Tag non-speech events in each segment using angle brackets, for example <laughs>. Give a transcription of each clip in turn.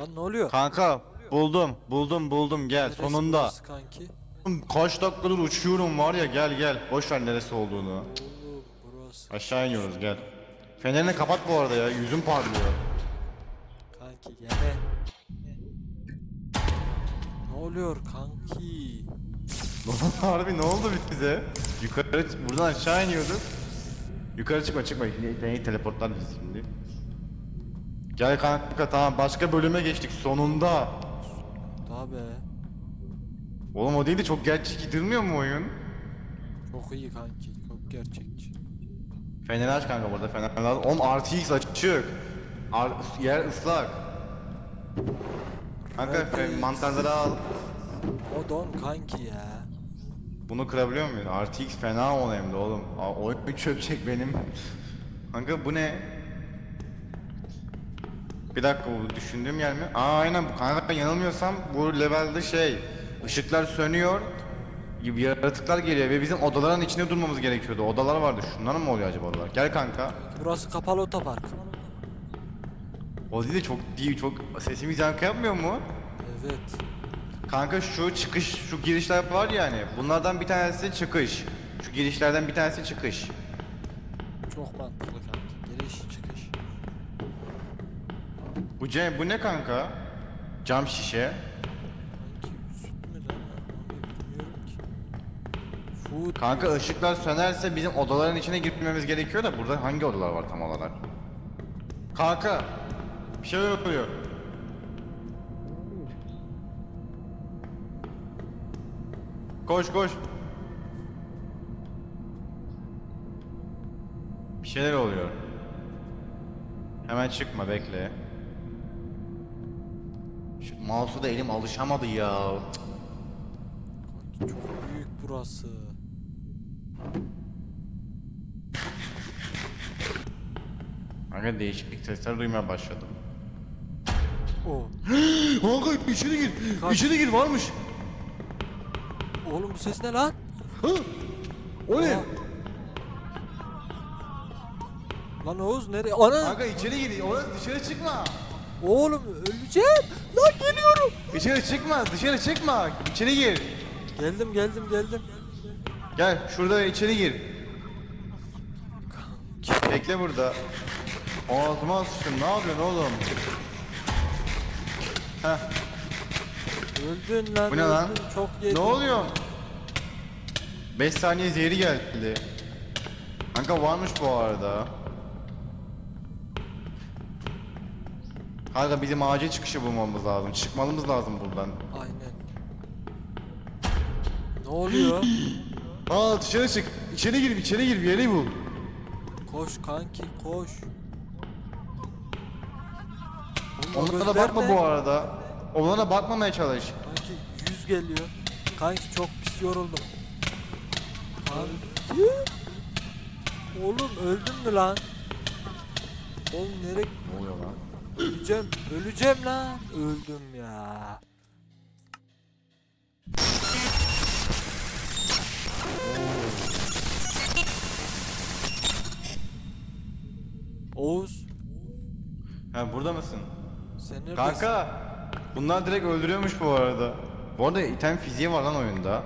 Lan ne oluyor? Kanka buldum buldum buldum gel Neresi sonunda. burası kanki? Kaç dakikadır uçuyorum var ya gel gel. Boş ver neresi olduğunu. Burası. Aşağı iniyoruz gel. Fenerini kapat bu arada ya yüzüm parlıyor. Kanki yine. Ne oluyor kanki? <laughs> Harbi ne oldu bize? Yukarı buradan aşağı iniyorduk. Yukarı çıkma çıkma. Beni teleportlar şimdi. Gel kanka tamam başka bölüme geçtik sonunda. Tabi. Oğlum o değil de çok gerçekçi durmuyor mu oyun? Çok iyi kanki. Çok gerçekçi. Fener aç kanka burada fener lazım. Oğlum RTX açık. Ar yer ıslak. Kanka fe- mantarları al. O don kanki ya. Bunu kırabiliyor muyuz? RTX fena ol hem de oğlum. Aa, oyun çökecek benim. Kanka bu ne? Bir dakika bu düşündüğüm yer mi? Aa aynen bu kanka yanılmıyorsam bu levelde şey ışıklar sönüyor gibi yaratıklar geliyor ve bizim odaların içinde durmamız gerekiyordu. Odalar vardı. Şunlar mı oluyor acaba odalar? Gel kanka. Burası kapalı otopark. O değil de çok değil çok sesimiz yankı yapmıyor mu? Evet. Kanka şu çıkış şu girişler var ya hani bunlardan bir tanesi çıkış. Şu girişlerden bir tanesi çıkış. Çok mantıklı kanki. Giriş çıkış. Bu ce bu ne kanka? Cam şişe. Kanka ışıklar sönerse bizim odaların içine girmemiz gerekiyor da burada hangi odalar var tam olarak? Kanka bir şey oluyor. Koş koş. Bir şeyler oluyor. Hemen çıkma bekle. Mouse'u da elim alışamadı ya. Çok büyük burası. Kanka değişiklik sesler duymaya başladım. O. <gasps> Kanka içeri gir. Kaç. İçeri gir varmış. Oğlum bu ses ne lan? Ha? O ne? Lan Oğuz nereye? Ana! Kanka içeri gir. Orası dışarı çıkma. Oğlum öleceğim. Lan İçeri çıkma. Dışarı çıkma. İçeri gir. Geldim geldim geldim. Gel şurada içeri gir. Bekle burada. Ağzıma sıçtım. Ne yapıyorsun oğlum? Heh. Öldün lan. Bu ne lan? öldün. Çok yedin. Ne oluyor? 5 saniye zehri geldi. Kanka varmış bu arada. Kanka bizim acil çıkışı bulmamız lazım. Çıkmalımız lazım buradan. Aynen. Ne oluyor? <clears throat> Aa dışarı çık. İçeri gir, içeri gir bir yere bul. koş kanki koş. Oğlum, Onlara gözler bakma ne? bu arada. Onlara bakmamaya çalış. Kanki yüz geliyor. Kanki çok pis yoruldum. Kanki. Oğlum öldün mü lan? Oğlum nereye Ne oluyor lan? Öleceğim? Öleceğim lan. Öldüm ya. Oğuz, Ha burada mısın? sen neredesin? Kanka. Bunlar direkt öldürüyormuş bu arada. Bu arada item fiziği var lan oyunda.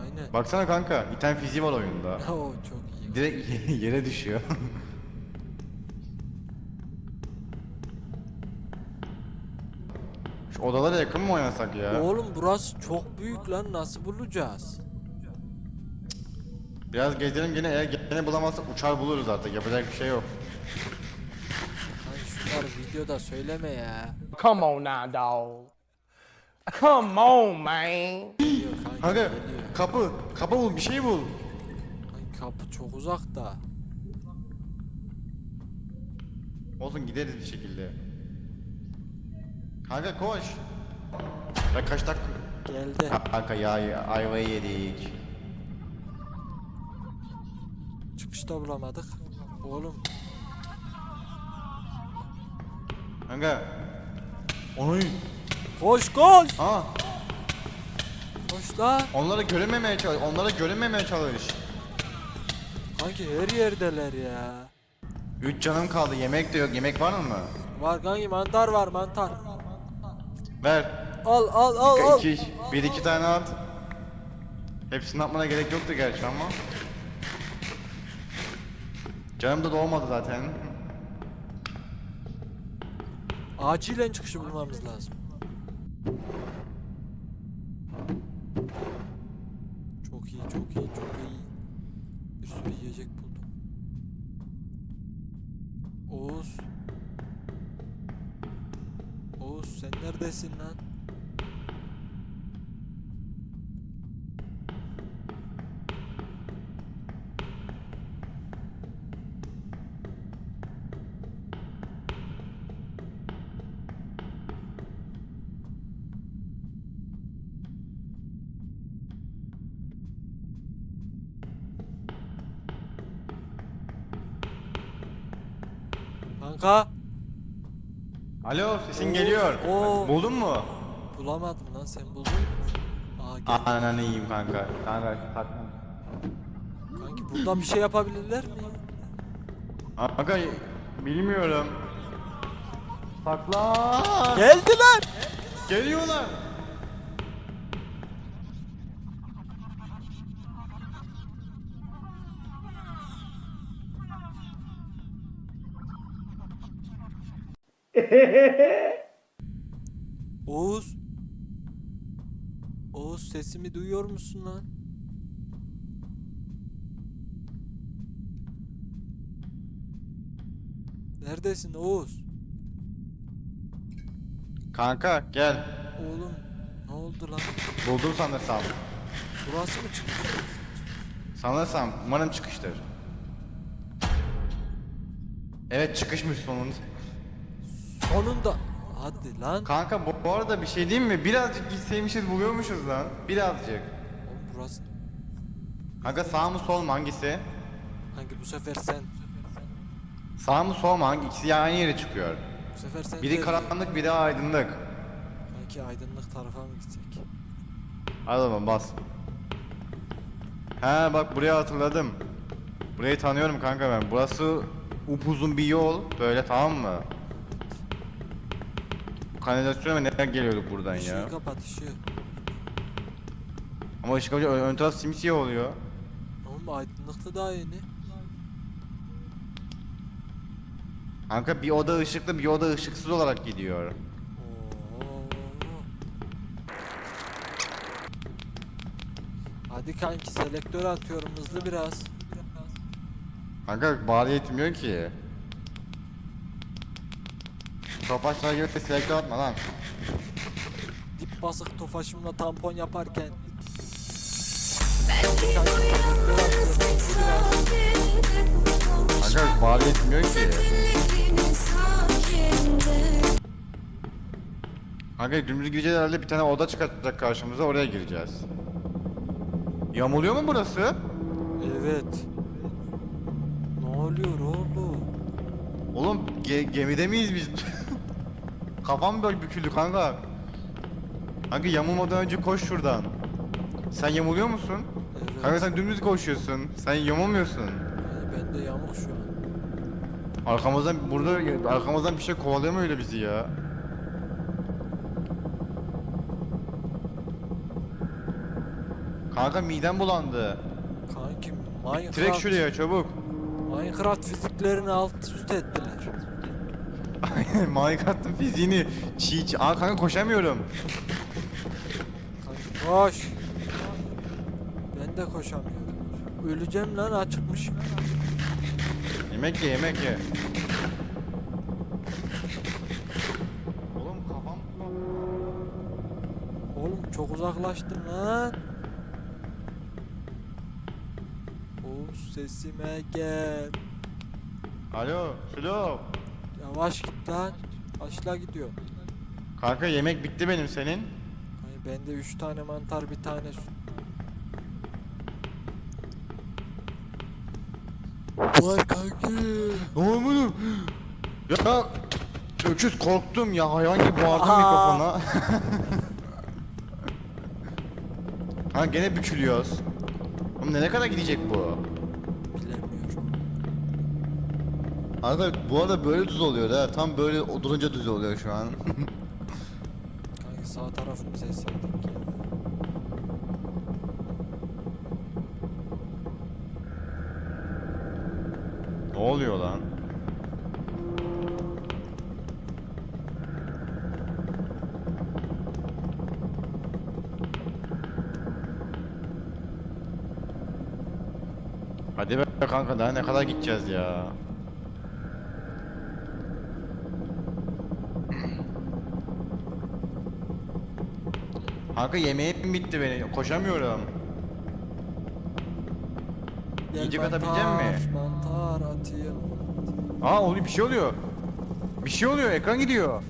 Aynen. Baksana kanka, item fiziği var oyunda. <laughs> Oo çok iyi. Direkt <laughs> yere düşüyor. <laughs> odalara yakın mı oynasak ya? Oğlum burası çok büyük lan nasıl bulacağız? Biraz gezelim gene eğer gene bulamazsak uçar buluruz artık yapacak bir şey yok. Hani şunları videoda söyleme ya. Come on now, dog. Come on, man. Geliyor Kanka kapı kapı bul bir şey bul. Kanki kapı çok uzakta. Olsun gideriz bir şekilde. Kanka koş. Ya kaç dakika? Geldi. Kanka ya ayvayı yedik. Çıkışta bulamadık. Oğlum Kanka. Oy. koş koş. Aa, Koş lan. onlara görünmemeye çalış. Onlara görünmemeye çalış. Kanki her yerdeler ya. 3 canım kaldı. Yemek de yok. Yemek var mı? Var kanki mantar var mantar. Ver. Al al al al. İki, bir iki tane at. Hepsini atmana gerek yoktu gerçi ama. Canım da dolmadı zaten. Acilen çıkışı bulmamız lazım. Çok iyi, çok iyi, çok iyi. Bir sürü yiyecek buldum. Oğuz. Oğuz sen neredesin lan? Kanka Alo sesin Oo, geliyor. oo. Buldun mu? bulamadım lan sen buldun mu? Aa gel. Ananı yiyeyim kanka. Kanka takma. Kanki buradan bir şey yapabilirler mi? Kanka bilmiyorum. Saklan. Geldiler. Geliyorlar. <laughs> Oğuz. Oğuz sesimi duyuyor musun lan? Neredesin Oğuz? Kanka gel. Oğlum ne oldu lan? Buldum sanırsam. Burası mı çıktı? Sanırsam. Umarım çıkıştır. Evet çıkışmış sonunda. Sonunda. Hadi lan. Kanka bu, bu arada bir şey diyeyim mi? Birazcık gitseymişiz buluyormuşuz lan. Birazcık. Oğlum burası. Kanka sağ mı sol mu hangisi? Kanki bu sefer sen. Sağ mı sol mu hangi? İkisi aynı yere çıkıyor. Bu sefer sen. Biri değil. karanlık biri aydınlık. Kanki aydınlık tarafa mı gitsek? Hadi oğlum bas. He bak buraya hatırladım. Burayı tanıyorum kanka ben. Burası upuzun bir yol. Böyle tamam mı? Kanalizasyona mı nereden geliyorduk buradan ya? Işığı kapat ışığı. Ama ışık kapatınca ön, ön taraf simsiyah oluyor. Oğlum aydınlıkta daha yeni. Kanka bir oda ışıklı bir oda ışıksız olarak gidiyor. Oo. Hadi kanki selektör atıyorum hızlı biraz. Kanka bari yetmiyor ki. Topaçlar gibi selektör atma lan. Dip basık tofaşımla tampon yaparken. Kanka bari yetmiyor ki. Kanka dümdüz gireceğiz herhalde bir tane oda çıkartacak karşımıza oraya gireceğiz. Yamuluyor mu burası? Evet. Ne oluyor oğlum? Oğlum ge- gemide miyiz biz? <laughs> Kafam böyle büküldü kanka. Kanka yamulmadan önce koş şuradan. Sen yamuluyor musun? Evet. Kanka sen dümdüz koşuyorsun. Sen yamulmuyorsun. Yani bende yamuk şu an. Arkamızdan burada arkamızdan bir şey kovalıyor mu öyle bizi ya? Kanka midem bulandı. Kanki Minecraft. Trek şuraya çabuk. Minecraft fiziklerini alt üst ettiler. Minecraft'ın fiziğini çiğ çiğ. Aa kanka koşamıyorum. Kanki koş. Ben de koşamıyorum. Öleceğim lan açıkmışım. Yemek ye yemek ye. Oğlum kafam Oğlum çok uzaklaştın lan. Oğuz sesime gel. Alo, Şulo. Yavaş git lan. Kaçla gidiyor. Kanka yemek bitti benim senin. Hani bende 3 tane mantar bir tane süt. Var kanki. Ne oldu? Ya öküz korktum ya hayvan gibi bağırdım Aa. mikrofona. <laughs> ha gene bükülüyoruz. Oğlum nereye kadar gidecek bu? Kanka bu arada böyle düz oluyor ha. Tam böyle durunca düz oluyor şu an. Kanki sağ tarafımıza etseydik ya. Ne oluyor lan? Hadi be kanka daha ne kadar gideceğiz ya? Kanka yemeğim bitti benim. Koşamıyorum. Yiyecek atabilecek mi? Mantar atayım. Aa oluyor bir şey oluyor. Bir şey oluyor ekran gidiyor.